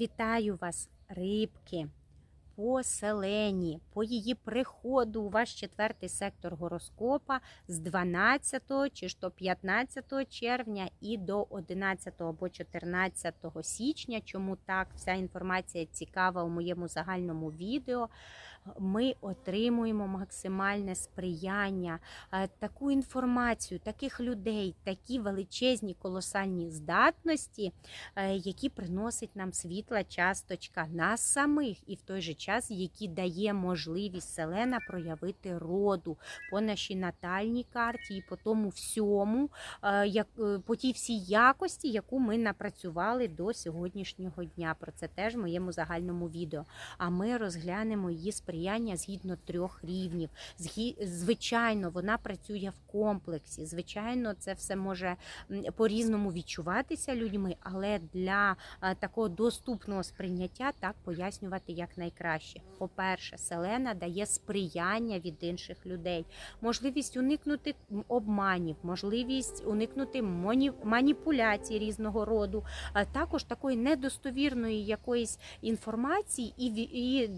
Вітаю вас, рибки, по селені, по її приходу у ваш четвертий сектор гороскопа з 12 чи ж то 15 червня і до 11 або 14 січня. Чому так? Вся інформація цікава у моєму загальному відео. Ми отримуємо максимальне сприяння, е, таку інформацію, таких людей, такі величезні колосальні здатності, е, які приносить нам світла часточка нас самих, і в той же час, які дає можливість Селена проявити роду по нашій натальній карті і по тому всьому, е, по тій всій якості, яку ми напрацювали до сьогоднішнього дня. Про це теж в моєму загальному відео. А ми розглянемо її сприяння згідно трьох рівнів. Звичайно, вона працює в комплексі. Звичайно, це все може по-різному відчуватися людьми, але для е, такого доступного сприйняття так пояснювати як найкраще. По-перше, селена дає сприяння від інших людей, можливість уникнути обманів, можливість уникнути маніпуляцій різного роду, також такої недостовірної якоїсь інформації і, ві- і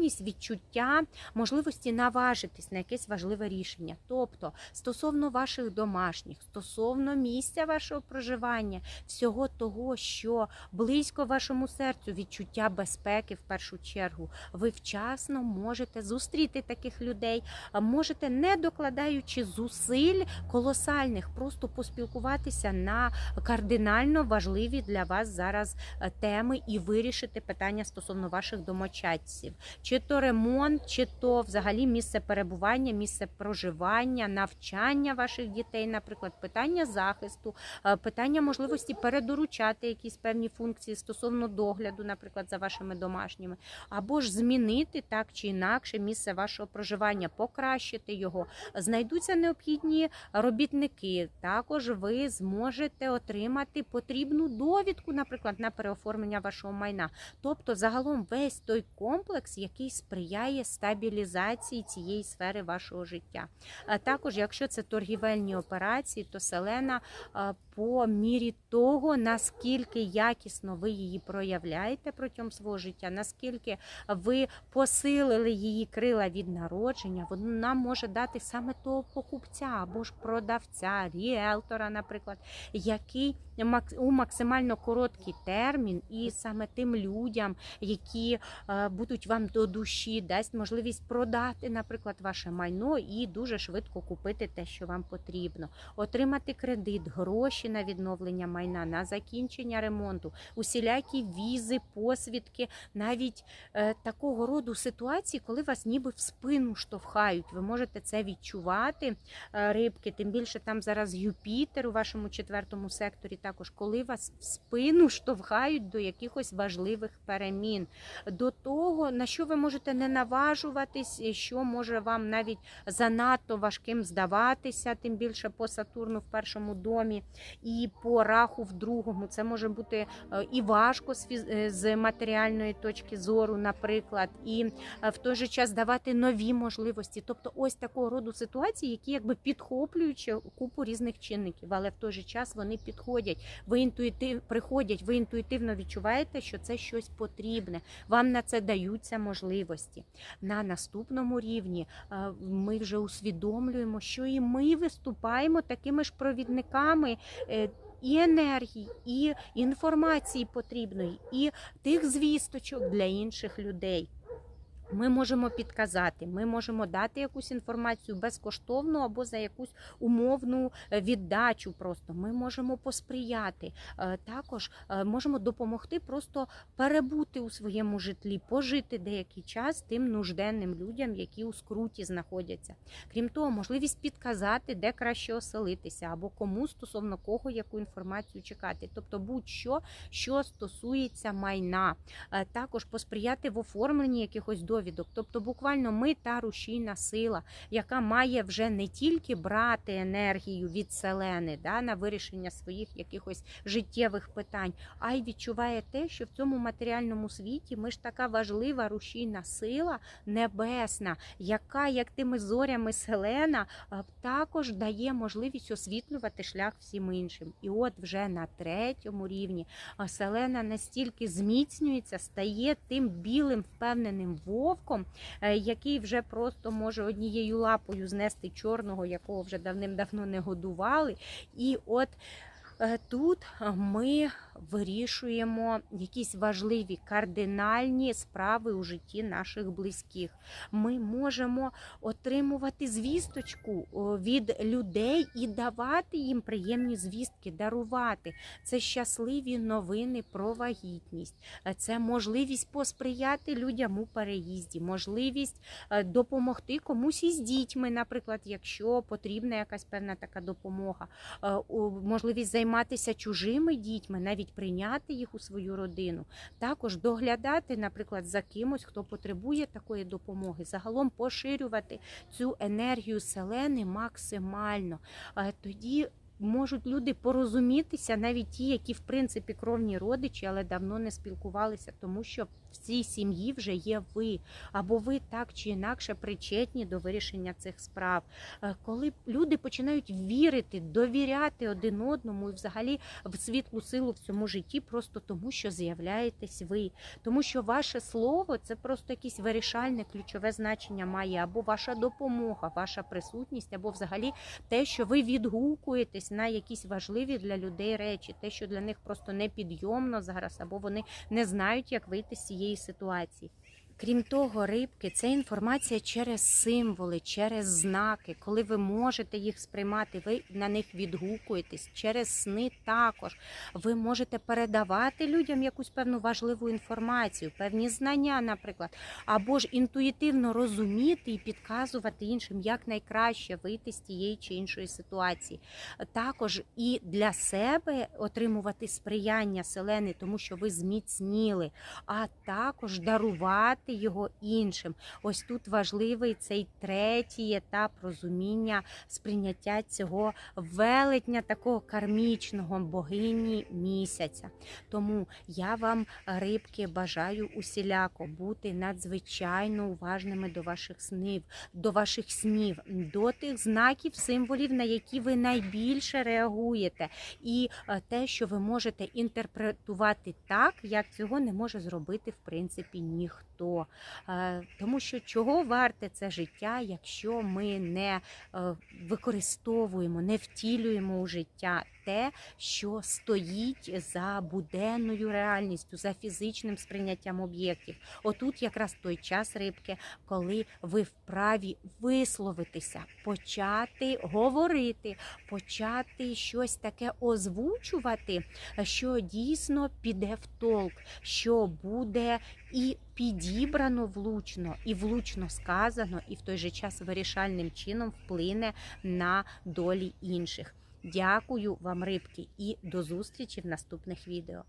відсутність відчуття можливості наважитись на якесь важливе рішення. Тобто, стосовно ваших домашніх, стосовно місця вашого проживання, всього того, що близько вашому серцю, відчуття безпеки в першу чергу, ви вчасно можете зустріти таких людей, можете, не докладаючи зусиль колосальних, просто поспілкуватися на кардинально важливі для вас зараз е, теми і вирішити питання стосовно ваших домочадців, чи то ремонт, чи то взагалі місце перебування, місце проживання, навчання ваших дітей, наприклад, питання захисту, е, питання можливості передоручати якісь певні функції стосовно догляду, наприклад, за вашими домашніми, або ж змінити так чи інакше місце вашого проживання, покращити його. Знайдуться необхідні робітники. Також ви зможете отримати потрібну довідку, наприклад, на переоформлення вашого майна. Тобто, загалом весь той комплекс, який сприяє стабілізації цієї сфери вашого життя. А також, якщо це торгівельні операції, то селена а, по мірі того, наскільки якісно ви її проявляєте протягом свого життя, наскільки ви посилили її крила від народження, вона може дати саме того покупця або ж продавця, ріелтора, наприклад, який у максимально короткий термін, і саме тим людям, які е, будуть вам до душі, дасть можливість продати, наприклад, ваше майно і дуже швидко купити те, що вам потрібно, отримати кредит, гроші на відновлення майна, на закінчення ремонту, усілякі візи, посвідки, навіть е, такого роду ситуації, коли вас ніби в спину штовхають. Ви можете це відчувати, е, рибки. Тим більше там зараз Юпітер у вашому четвертому секторі. Також коли вас в спину штовхають до якихось важливих перемін, до того на що ви можете не наважуватись, що може вам навіть занадто важким здаватися, тим більше по Сатурну в першому домі і по раху в другому. Це може бути е, і важко е, з матеріальної точки зору, наприклад, і е, в той же час давати нові можливості. Тобто, ось такого роду ситуації, які якби підхоплюючи купу різних чинників, але в той же час вони підходять. Ви інтуїтив приходять, ви інтуїтивно відчуваєте, що це щось потрібне. Вам на це даються можливості. На наступному рівні ми вже усвідомлюємо, що і ми виступаємо такими ж провідниками. Е, І енергії, і інформації потрібної, і тих звісточок для інших людей. Ми можемо підказати, ми можемо дати якусь інформацію безкоштовну або за якусь умовну е, віддачу. Просто ми можемо посприяти. Е, Також е, можемо допомогти просто перебути у своєму житлі, пожити деякий час тим нужденним людям, які у скруті знаходяться. Крім того, можливість підказати, де краще оселитися, або кому стосовно кого яку інформацію чекати. Тобто, будь-що, що стосується майна. Також посприяти в оформленні якихось довідок довідок. Тобто, буквально ми та рушійна сила, яка має вже не тільки брати енергію від селени да, на вирішення своїх якихось життєвих питань, а й відчуває те, що в цьому матеріальному світі ми ж така важлива рушійна сила небесна, яка, як тими зорями селена, також дає можливість освітлювати шлях всім іншим. І от вже на третьому рівні селена настільки зміцнюється, стає тим білим впевненим вовком, е, який вже просто може однією лапою знести чорного, якого вже давним-давно не годували. І от е, тут ми вирішуємо якісь важливі кардинальні справи у житті наших близьких. Ми можемо отримувати звісточку від людей і давати їм приємні звістки, дарувати. Це щасливі новини про вагітність, це можливість посприяти людям у переїзді, можливість е, допомогти комусь із дітьми, наприклад, якщо потрібна якась певна така допомога, Е, можливість займатися чужими дітьми, навіть прийняти їх у свою родину, також доглядати, наприклад, за кимось, хто потребує такої допомоги, загалом поширювати цю енергію селени максимально. Е, Тоді можуть люди порозумітися, навіть ті, які в принципі кровні родичі, але давно не спілкувалися, тому що в цій сім'ї вже є ви, або ви так чи інакше причетні до вирішення цих справ. Е, Коли люди починають вірити, довіряти один одному і взагалі в світлу силу в цьому житті, просто тому, що з'являєтесь ви, тому що ваше слово це просто якесь вирішальне ключове значення має, або ваша допомога, ваша присутність, або взагалі те, що ви відгукуєтесь на якісь важливі для людей речі, те, що для них просто непідйомно зараз, або вони не знають, як вийти з цієї ситуації. Крім того, рибки це інформація через символи, через знаки. Коли ви можете їх сприймати, ви на них відгукуєтесь. Через сни також ви можете передавати людям якусь певну важливу інформацію, певні знання, наприклад, або ж інтуїтивно розуміти і підказувати іншим, як найкраще вийти з тієї чи іншої ситуації. Також і для себе отримувати сприяння селени, тому що ви зміцніли, а також дарувати його іншим. Ось тут важливий цей третій етап розуміння сприйняття цього велетня, такого кармічного богині місяця. Тому я вам, рибки, бажаю усіляко бути надзвичайно уважними до ваших снів, до ваших снів, до тих знаків, символів, на які ви найбільше реагуєте, і е, те, що ви можете інтерпретувати так, як цього не може зробити в принципі ніхто. Е, Тому що чого варте це життя, якщо ми не е, використовуємо, не втілюємо у життя те, що стоїть за буденною реальністю, за фізичним сприйняттям об'єктів. Отут якраз той час рибки, коли ви вправі висловитися, почати говорити, почати щось таке озвучувати, що дійсно піде в толк, що буде і підібрано влучно, і влучно сказано, і в той же час вирішальним чином вплине на долі інших. Дякую вам, рибки, і до зустрічі в наступних відео.